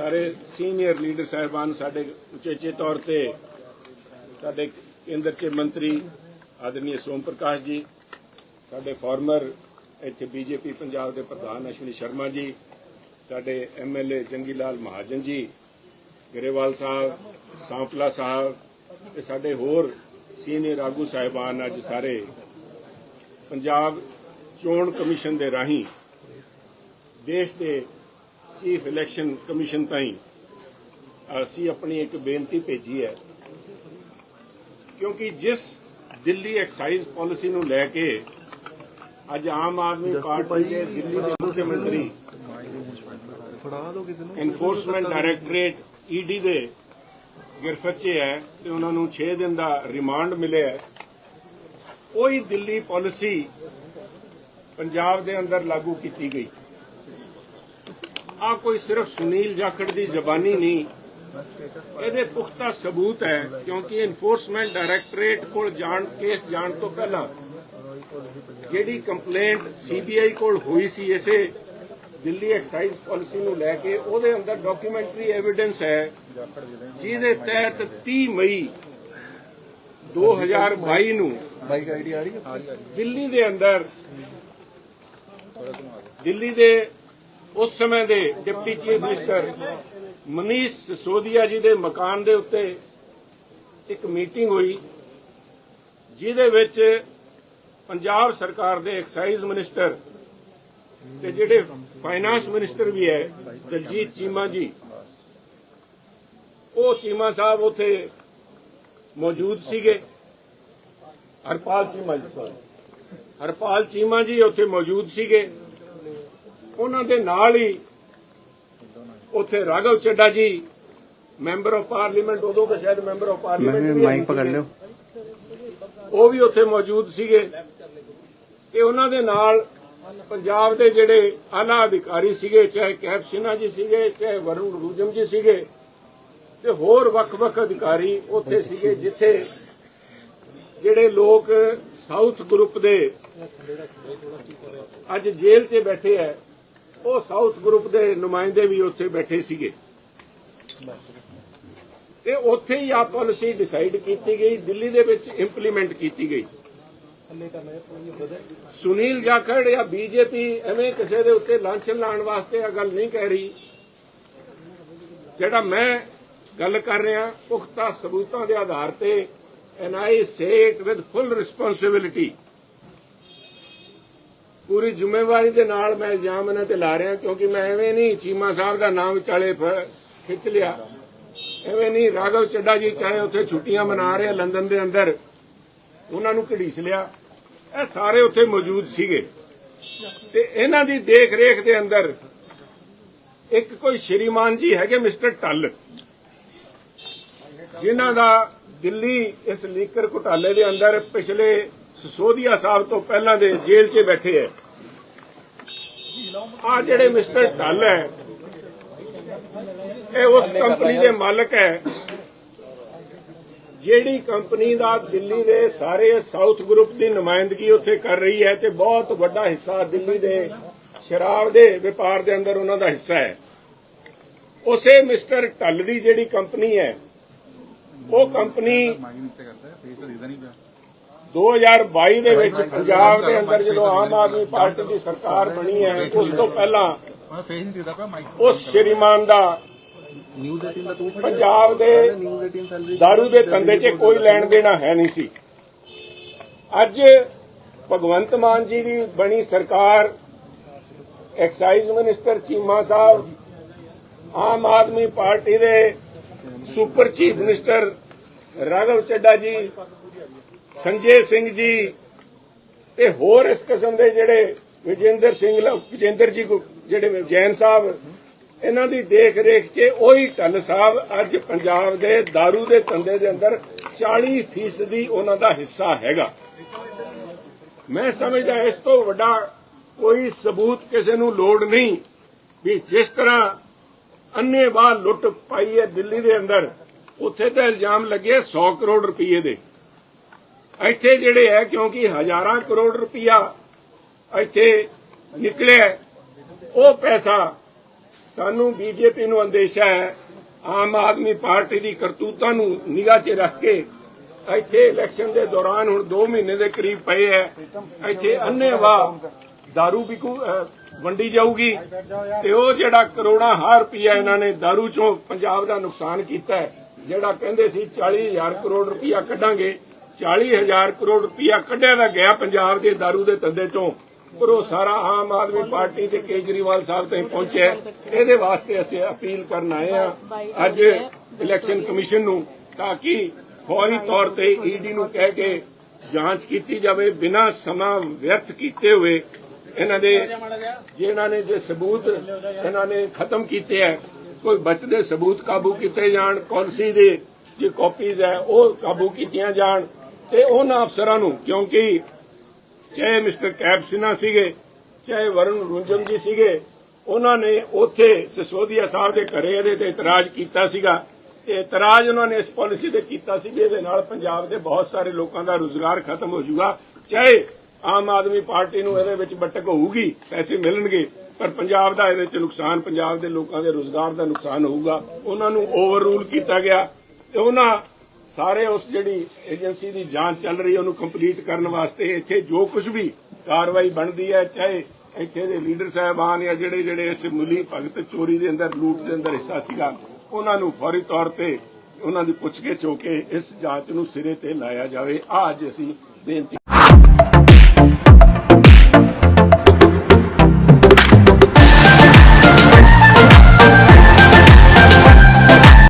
ਸਾਰੇ senior leader ਸਾਹਿਬਾਨ ਸਾਡੇ ਉਚੇਚੇ ਤੌਰ ਤੇ, ਸਾਡੇ ਕੇਂਦਰ ਚ ਮੰਤਰੀ ਆਦਰਨੀय ਸੋਮ ਪ੍ਰਕਾਸ਼ ਜੀ, ਸਾਡੇ ਫਾਰਮਰ ਇੱਥੇ ਬੀਜੇਪੀ ਪੰਜਾਬ ਦੇ ਪ੍ਰਧਾਨ ਅਸ਼ਵਨੀ ਸ਼ਰਮਾ ਜੀ, ਸਾਡੇ ਐਮਐਲਏ ਜੰਗੀ ਲਾਲ ਮਹਾਜਨ ਜੀ, ਗਰੇਵਾਲ ਸਾਹਿਬ, ਸਾਂਪਲਾ ਸਾਹਿਬ ਤੇ ਸਾਡੇ ਹੋਰ ਸੀਨੀਅਰ ਆਗੂ ਸਾਹਿਬਾਨ ਅੱਜ ਸਾਰੇ ਪੰਜਾਬ ਚੋਣ ਕਮਿਸ਼ਨ ਦੇ ਰਾਹੀਂ ਦੇਸ਼ ਦੇ ਚੀਫ ਇਲੈਕਸ਼ਨ ਕਮਿਸ਼ਨ ਤਾਈਂ ਅਸੀਂ ਆਪਣੀ ਇੱਕ ਬੇਨਤੀ ਭੇਜੀ ਹੈ। ਕਿਉਂਕਿ ਜਿਸ ਦਿੱਲੀ ਐਕਸਾਈਜ਼ ਪਾਲਿਸੀ ਨੂੰ ਲੈ ਕੇ ਅੱਜ ਆਮ ਆਦਮੀ ਪਾਰਟੀ ਦੇ ਦਿੱਲੀ ਦੇ ਮੁੱਖ ਮੰਤਰੀ ਐਨਫੋਰਸਮੈਂਟ ਡਾਇਰੈਕਟੋਰੇਟ ਈਡੀ ਦੇ ਗ੍ਰਿਫਤ ਹੈ ਤੇ ਉਹਨਾਂ ਨੂੰ 6 ਦਿਨ ਦਾ ਰਿਮਾਂਡ ਮਿਲਿਆ ਹੈ। ਉਹੀ ਦਿੱਲੀ ਪਾਲਿਸੀ ਪੰਜਾਬ ਦੇ ਅੰਦਰ ਲਾਗੂ ਕੀਤੀ ਗਈ। ਆ ਕੋਈ ਸਿਰਫ ਸੁਨੀਲ ਜਾਖੜ ਦੀ ਜ਼ਬਾਨੀ ਨਹੀਂ। ਇਹਦੇ ਪੁਖਤਾ ਸਬੂਤ ਹੈ ਕਿਉਂਕਿ ਐਨਫੋਰਸਮੈਂਟ ਡਾਇਰੈਕਟੋਰੇਟ ਕੋਲ ਜਾਣ ਕੇਸ ਜਾਣ ਤੋਂ ਪਹਿਲਾਂ ਜਿਹੜੀ ਕੰਪਲੇਂਟ ਸੀਬੀਆਈ ਕੋਲ ਹੋਈ ਸੀ ਇਸੇ ਦਿੱਲੀ ਐਕਸਾਈਜ਼ ਪਾਲਿਸੀ ਨੂੰ ਲੈ ਕੇ ਉਹਦੇ ਅੰਦਰ ਡਾਕੂਮੈਂਟਰੀ ਐਵੀਡੈਂਸ ਹੈ ਜਿਹਦੇ ਤਹਿਤ 30 ਮਈ 2022 ਨੂੰ ਬਾਈਕ ਆਈਡੀ ਆ ਰਹੀ ਹੈ? ਦਿੱਲੀ ਦੇ ਅੰਦਰ ਦਿੱਲੀ ਦੇ ਉਸ ਸਮੇਂ ਦੇ deputy chief minister Manish Sisodia ji ਦੇ ਮਕਾਨ ਦੇ ਉੱਤੇ ਇੱਕ ਮੀਟਿੰਗ ਹੋਈ, ਜਿਹਦੇ ਵਿੱਚ ਪੰਜਾਬ ਸਰਕਾਰ ਦੇ ਐਕਸਾਈਜ਼ ਮਿਨਿਸਟਰ ਤੇ ਜਿਹੜੇ ਫਾਈਨਾਂਸ ਮਿਨਿਸਟਰ ਵੀ ਹੈ, ਦਲਜੀਤ ਚੀਮਾ ਜੀ, ਉਹ ਚੀਮਾ ਸਾਹਿਬ ਉਥੇ ਮੌਜੂਦ ਸੀਗੇ। ਹਰਪਾਲ ਚੀਮਾ ਜੀ ਹਰਪਾਲ ਚੀਮਾ ਜੀ ਉਥੇ ਮੌਜੂਦ ਸੀਗੇ। ਉਹਨਾਂ ਦੇ ਨਾਲ ਹੀ ਉੱਥੇ ਰਾਘਵ ਚੱਡਾ ਜੀ ਮੈਂਬਰ ਆਫ ਪਾਰਲੀਮੈਂਟ ਉਦੋਂ ਤਾਂ ਸ਼ਾਇਦ ਮੈਂਬਰ ਆਫ ਪਾਰਲੀਮੈਂਟ ਵੀ ਮਾਈਕ ਪਕੜ ਲਿਓ। ਉਹ ਵੀ ਉੱਥੇ ਮੌਜੂਦ ਸੀਗੇ। ਤੇ ਉਹਨਾਂ ਦੇ ਨਾਲ ਪੰਜਾਬ ਦੇ ਜਿਹੜੇ ਆਲਾ ਅਧਿਕਾਰੀ ਸੀਗੇ ਚਾਹੇ ਕੈਪ ਸਿਨਹਾ ਜੀ ਸੀਗੇ ਚਾਹੇ ਵਰੁਣ ਰੂਜਮ ਜੀ ਸੀਗੇ ਤੇ ਹੋਰ ਵੱਖ-ਵੱਖ ਅਧਿਕਾਰੀ ਉੱਥੇ ਸੀਗੇ ਜਿੱਥੇ ਜਿਹੜੇ ਲੋਕ ਸਾਊਥ ਗਰੁੱਪ ਦੇ ਅੱਜ ਜੇਲ੍ਹ 'ਚ ਬੈਠੇ ਐ ਉਹ ਸਾਊਥ ਗਰੁੱਪ ਦੇ ਨੁਮਾਇੰਦੇ ਵੀ ਉੱਥੇ ਬੈਠੇ ਸੀਗੇ। ਤੇ ਉੱਥੇ ਹੀ ਆ ਪਾਲਿਸੀ ਡਿਸਾਈਡ ਕੀਤੀ ਗਈ, ਦਿੱਲੀ ਦੇ ਵਿੱਚ ਇੰਪਲੀਮੈਂਟ ਕੀਤੀ ਗਈ। ਸੁਨੀਲ ਜਾਖੜ ਜਾਂ ਬੀਜੇਪੀ ਐਵੇਂ ਕਿਸੇ ਦੇ ਉੱਤੇ ਲਾਂਛਨ ਲਾਉਣ ਵਾਸਤੇ ਇਹ ਗੱਲ ਨਹੀਂ ਕਹਿ ਰਹੀ। ਜਿਹੜਾ ਮੈਂ ਗੱਲ ਕਰ ਰਿਹਾ, ਪੁਖਤਾ ਸਬੂਤਾਂ ਦੇ ਆਧਾਰ ਤੇ and I say with full responsibility ਪੂਰੀ ਜ਼ਿੰਮੇਵਾਰੀ ਦੇ ਨਾਲ ਮੈਂ ਇਲਜ਼ਾਮ ਇਹਨਾਂ ਤੇ ਲਾ ਰਿਹਾ ਕਿਉਂਕਿ ਮੈਂ ਐਵੇਂ ਨਹੀਂ ਚੀਮਾ ਸਾਹਿਬ ਦਾ ਨਾਮ ਵਿਚਾਲੇ ਖਿੱਚ ਲਿਆ। ਐਵੇਂ ਨਹੀਂ ਰਾਘਵ ਚੱਡਾ ਜੀ ਚਾਹੇ ਉੱਥੇ ਛੁੱਟੀਆਂ ਮਨਾ ਰਹੇ ਆ ਲੰਡਨ ਦੇ ਅੰਦਰ, ਉਹਨਾਂ ਨੂੰ ਘੜੀਸ ਲਿਆ। ਇਹ ਸਾਰੇ ਉੱਥੇ ਮੌਜੂਦ ਸੀਗੇ। ਤੇ ਇਹਨਾਂ ਦੀ ਦੇਖ ਰੇਖ ਦੇ ਅੰਦਰ ਇੱਕ ਕੋਈ ਸ਼੍ਰੀਮਾਨ ਜੀ ਹੈਗੇ ਮਿਸਟਰ ਟੱਲ ਜਿਨ੍ਹਾਂ ਦਾ ਦਿੱਲੀ ਇਸ ਲੀਕਰ ਘੁਟਾਲੇ ਦੇ ਅੰਦਰ ਪਿਛਲੇ ਸਸੋਦੀਆ ਸਾਹਿਬ ਤੋਂ ਪਹਿਲਾਂ ਦੇ ਜੇਲ੍ਹ 'ਚ ਬੈਠੇ ਹੈ ਆ ਜਿਹੜੇ ਮਿਸਟਰ ਟੱਲ ਹੈ, ਇਹ ਉਸ ਕੰਪਨੀ ਦੇ ਮਾਲਕ ਹੈ, ਜਿਹੜੀ ਕੰਪਨੀ ਦਾ ਦਿੱਲੀ ਦੇ ਸਾਰੇ ਸਾਊਥ ਗਰੁੱਪ ਦੀ ਨੁਮਾਇੰਦਗੀ ਉੱਥੇ ਕਰ ਰਹੀ ਹੈ ਤੇ ਬਹੁਤ ਵੱਡਾ ਹਿੱਸਾ ਦਿੱਲੀ ਦੇ ਸ਼ਰਾਬ ਦੇ ਵਪਾਰ ਦੇ ਅੰਦਰ ਉਹਨਾਂ ਦਾ ਹਿੱਸਾ ਹੈ। ਉਸੇ ਮਿਸਟਰ ਢੱਲ ਦੀ ਜਿਹੜੀ ਕੰਪਨੀ ਹੈ, ਉਹ ਕੰਪਨੀ 2022 ਦੇ ਵਿੱਚ ਪੰਜਾਬ ਦੇ ਅੰਦਰ ਜਦੋਂ ਆਮ ਆਦਮੀ ਪਾਰਟੀ ਦੀ ਸਰਕਾਰ ਬਣੀ ਹੈ ਉਸ ਤੋਂ ਪਹਿਲਾਂ ਉਸ ਸ਼੍ਰੀਮਾਨ ਦਾ ਨਿਊਜ਼ 18 ਦਾ ਤੂੰ ਪੰਜਾਬ ਦੇ ਨਿਊਜ਼ 18 ਸੈਲਰੀ ਦਾਰੂ ਦੇ ਧੰਦੇ 'ਚ ਕੋਈ ਲੈਣ ਦੇਣਾ ਹੈ ਨਹੀਂ ਸੀ। ਅੱਜ ਭਗਵੰਤ ਮਾਨ ਜੀ ਦੀ ਬਣੀ ਸਰਕਾਰ ਐਕਸਾਈਜ਼ ਮਿਨਿਸਟਰ ਚੀਮਾ ਸਾਹਿਬ ਆਮ ਆਦਮੀ ਪਾਰਟੀ ਦੇ super chief minister Raghav Chadha ji Sanjay Singh ਜੀ ਤੇ ਹੋਰ ਇਸ ਕਿਸਮ ਦੇ ਜਿਹੜੇ ਵਿਜੇਂਦਰ ਸਿੰਘ ਲ- ਵਿਜੇਂਦਰ ਜੀ ਜਿਹੜੇ ਜੈਨ ਸਾਹਿਬ, ਇਹਨਾਂ ਦੀ ਦੇਖ ਰੇਖ 'ਚ ਉਹੀ ਢੱਲ ਸਾਹਿਬ ਅੱਜ ਪੰਜਾਬ ਦੇ दारू ਦੇ ਧੰਦੇ ਦੇ ਅੰਦਰ 40 ਫੀਸਦੀ ਉਹਨਾਂ ਦਾ ਹਿੱਸਾ ਹੈਗਾ। ਮੈਂ ਸਮਝਦਾ ਇਸ ਤੋਂ ਵੱਡਾ ਕੋਈ ਸਬੂਤ ਕਿਸੇ ਨੂੰ ਲੋੜ ਨਹੀਂ ਵੀ ਜਿਸ ਤਰ੍ਹਾਂ ਅੰਨੇਵਾਹ ਲੁੱਟ ਪਾਈ ਹੈ ਦਿੱਲੀ ਦੇ ਅੰਦਰ, ਉੱਥੇ ਤਾਂ ਇਲਜ਼ਾਮ ਲੱਗੇ 100 ਕਰੋੜ ਰੁਪਏ ਦੇ। ਇੱਥੇ ਜਿਹੜੇ ਹੈ ਕਿਉਂਕਿ ਹਜ਼ਾਰਾਂ ਕਰੋੜ ਰੁਪਇਆ ਇੱਥੇ ਨਿਕਲਿਆ ਹੈ, ਉਹ ਪੈਸਾ ਸਾਨੂੰ ਬੀਜੇਪੀ ਨੂੰ ਅੰਦੇਸ਼ਾ ਹੈ ਆਮ ਆਦਮੀ ਪਾਰਟੀ ਦੀ ਕਰਤੂਤਾਂ ਨੂੰ ਨਿਗਾਹ 'ਚ ਰੱਖ ਕੇ ਇੱਥੇ ਇਲੈਕਸ਼ਨ ਦੇ ਦੌਰਾਨ ਹੁਣ 2 ਮਹੀਨੇ ਦੇ ਕਰੀਬ ਪਏ ਐ ਇੱਥੇ ਅੰਨੇਵਾਹ दारू ਵਿਕੂ ਅਹ, ਵੰਡੀ ਜਾਊਗੀ ਤੇ ਉਹ ਜਿਹੜਾ ਕਰੋੜਾਂ ਹਾਰ ਰੁਪਈਆ ਇਹਨਾਂ ਨੇ दारू ਚੋਂ ਪੰਜਾਬ ਦਾ ਨੁਕਸਾਨ ਕੀਤਾ ਹੈ ਜਿਹੜਾ ਕਹਿੰਦੇ ਸੀ 40000 ਕਰੋੜ ਰੁਪਈਆ ਕੱਢਾਂਗੇ 40000 ਕਰੋੜ ਰੁਪਇਆ ਕੱਢਿਆ ਦਾ ਗਿਆ ਪੰਜਾਬ ਦੇ दारू ਦੇ ਧੰਦੇ ਤੋਂ ਉਹ ਸਾਰਾ ਆਮ ਆਦਮੀ ਪਾਰਟੀ ਤੇ ਕੇਜਰੀਵਾਲ ਸਾਹਿਬ ਤਾਈਂ ਪਹੁੰਚਿਆ ਇਹਦੇ ਵਾਸਤੇ ਅਸੀਂ ਅਪੀਲ ਕਰਨ ਆਏ ਆ ਅੱਜ ਇਲੈਕਸ਼ਨ ਕਮਿਸ਼ਨ ਨੂੰ ਤਾਂ ਕਿ ਫੌਰੀ ਤੌਰ ਤੇ ਈਡੀ ਨੂੰ ਕਹਿ ਕੇ ਜਾਂਚ ਕੀਤੀ ਜਾਵੇ, ਬਿਨਾਂ ਸਮਾਂ ਵਿਅਰਥ ਕੀਤੇ ਹੋਏ ਇਹਨਾਂ ਦੇ ਜਿਨ੍ਹਾਂ ਨੇ ਜੇ ਸਬੂਤ ਇਹਨਾਂ ਨੇ ਖਤਮ ਕੀਤੇ ਹੈ, ਕੋਈ ਬਚਦੇ ਸਬੂਤ ਕਾਬੂ ਕੀਤੇ ਜਾਣ ਪਾਲਿਸੀ ਦੇ, ਜੇ ਕਾਪੀਜ਼ ਹੈ, ਉਹ ਕਾਬੂ ਕੀਤੀਆਂ ਜਾਣ। ਤੇ ਉਹਨਾਂ ਅਫਸਰਾਂ ਨੂੰ, ਕਿਉਂਕਿ ਚਾਹੇ ਮਿਸਟਰ ਕੈਬ ਸਿਨਹਾ ਸੀਗੇ, ਚਾਹੇ ਵਰੁਣ ਰੁੰਜਨ ਜੀ ਸੀਗੇ, ਉਹਨਾਂ ਨੇ ਉੱਥੇ ਸਿਸੋਦੀਆ ਸਾਹਿਬ ਦੇ ਘਰੇ ਇਹਦੇ ਤੇ ਇਤਰਾਜ਼ ਕੀਤਾ ਸੀਗਾ। ਤੇ ਇਤਰਾਜ਼ ਉਹਨਾਂ ਨੇ ਇਸ ਪਾਲਿਸੀ ਤੇ ਕੀਤਾ ਸੀ ਵੀ ਇਹਦੇ ਨਾਲ ਪੰਜਾਬ ਦੇ ਬਹੁਤ ਸਾਰੇ ਲੋਕਾਂ ਦਾ ਰੋਜ਼ਗਾਰ ਖਤਮ ਹੋ ਜਾਊਗਾ। ਚਾਹੇ ਆਮ ਆਦਮੀ ਪਾਰਟੀ ਨੂੰ ਇਹਦੇ ਵਿੱਚ ਬਟਕ ਹੋਊਗੀ, ਪੈਸੇ ਮਿਲਣਗੇ, ਪਰ ਪੰਜਾਬ ਦਾ ਇਹਦੇ ਵਿੱਚ ਨੁਕਸਾਨ, ਪੰਜਾਬ ਦੇ ਲੋਕਾਂ ਦੇ ਰੋਜ਼ਗਾਰ ਦਾ ਨੁਕਸਾਨ ਹੋਊਗਾ। ਉਹਨਾਂ ਨੂੰ ਓਵਰ ਰੂਲ ਕੀਤਾ ਗਿਆ। ਤੇ ਉਹਨਾਂ ਸਾਰੇ ਉਸ ਜਿਹੜੀ ਏਜੰਸੀ ਦੀ ਜਾਂਚ ਚੱਲ ਰਹੀ ਹੈ, ਉਹਨੂੰ ਕੰਪਲੀਟ ਕਰਨ ਵਾਸਤੇ ਇੱਥੇ ਜੋ ਕੁਝ ਵੀ ਕਾਰਵਾਈ ਬਣਦੀ ਹੈ, ਚਾਹੇ ਇੱਥੇ ਦੇ ਲੀਡਰ ਸਾਹਿਬਾਨ ਜਾਂ ਜਿਹੜੇ ਜਿਹੜੇ ਇਸ ਮੁਲੀ ਭਗਤ ਚੋਰੀ ਦੇ ਅੰਦਰ, ਲੂਟ ਦੇ ਅੰਦਰ ਹਿੱਸਾ ਸੀਗਾ, ਉਹਨਾਂ ਨੂੰ ਫੌਰੀ ਤੌਰ ਤੇ ਉਹਨਾਂ ਦੀ ਪੁੱਛਗਿੱਛ ਹੋ ਕੇ ਇਸ ਜਾਂਚ ਨੂੰ ਸਿਰੇ ਤੇ ਲਾਇਆ ਜਾਵੇ। ਆ ਅੱਜ ਅਸੀਂ ਬੇਨਤੀ